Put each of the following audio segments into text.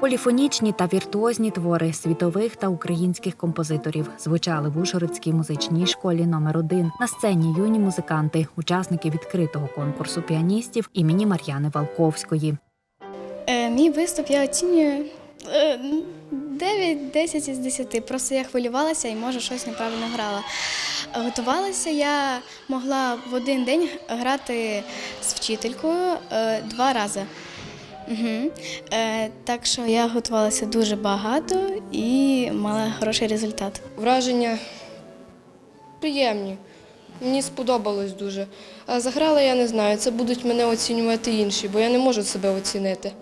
Поліфонічні та віртуозні твори світових та українських композиторів звучали в Ужгородській музичній школі номер 1 На сцені юні музиканти, учасники відкритого конкурсу піаністів імені Мар'яни Валковської. Е, мій виступ я оцінюю е, 9-10 із 10. Просто я хвилювалася і може щось неправильно грала. Готувалася я могла в один день грати з вчителькою е, два рази. Угу. Е, так що я готувалася дуже багато і мала хороший результат. Враження приємні. Мені сподобалось дуже. А заграла я не знаю, це будуть мене оцінювати інші, бо я не можу себе оцінити.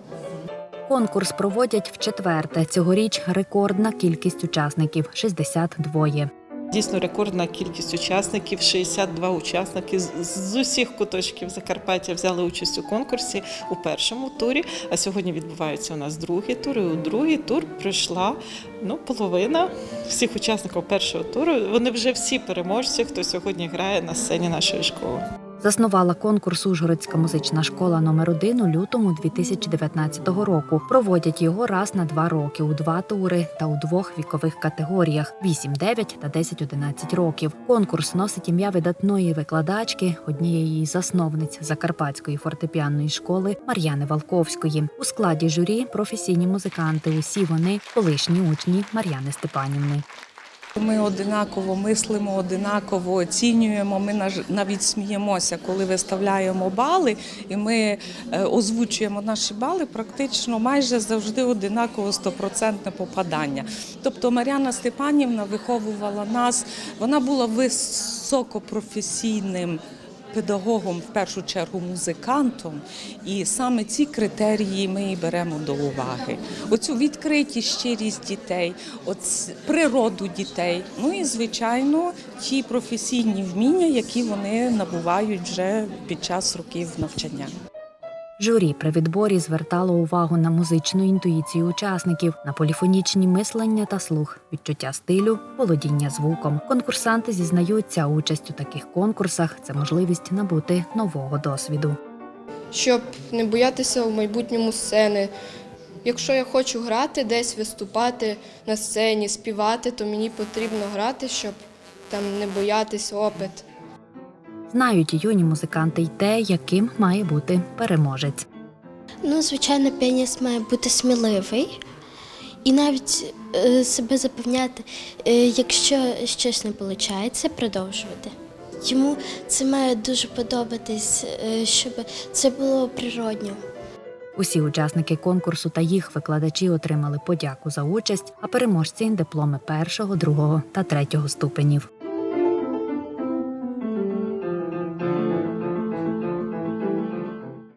Конкурс проводять вчетверте. Цьогоріч рекордна кількість учасників 62. Дійсно рекордна кількість учасників 62 учасники з, усіх куточків Закарпаття взяли участь у конкурсі у першому турі. А сьогодні відбувається у нас другий тур. І у другий тур прийшла ну, половина всіх учасників першого туру. Вони вже всі переможці, хто сьогодні грає на сцені нашої школи. Заснувала конкурс Ужгородська музична школа номер 1 у лютому 2019 року. Проводять його раз на два роки у два тури та у двох вікових категоріях 8, 9 та 10, 11 років. Конкурс носить ім'я видатної викладачки, однієї засновниць Закарпатської фортепіанної школи Мар'яни Валковської. У складі журі професійні музиканти. Усі вони колишні учні Мар'яни Степанівни. Ми одинаково мислимо, одинаково оцінюємо. Ми навіть сміємося, коли виставляємо бали, і ми е, озвучуємо наші бали. Практично майже завжди одинаково стопроцентне попадання. Тобто Мар'яна Степанівна виховувала нас. Вона була високопрофесійним. Педагогом, в першу чергу, музикантом, і саме ці критерії ми і беремо до уваги. Оцю відкритість, щирість дітей, природу дітей. Ну і звичайно, ті професійні вміння, які вони набувають вже під час років навчання. Журі при відборі звертало увагу на музичну інтуїцію учасників, на поліфонічні мислення та слух, відчуття стилю, володіння звуком. Конкурсанти зізнаються, участь у таких конкурсах це можливість набути нового досвіду. Щоб не боятися в майбутньому сцени. Якщо я хочу грати, десь виступати на сцені, співати, то мені потрібно грати, щоб там не боятись опит. Знають юні музиканти й те, яким має бути переможець. Ну, звичайно, піаніст має бути сміливий і навіть е, себе запевняти, е, якщо щось не виходить, продовжувати. Йому це має дуже подобатись, е, щоб це було природньо. Усі учасники конкурсу та їх викладачі отримали подяку за участь, а переможці дипломи першого, другого та третього ступенів.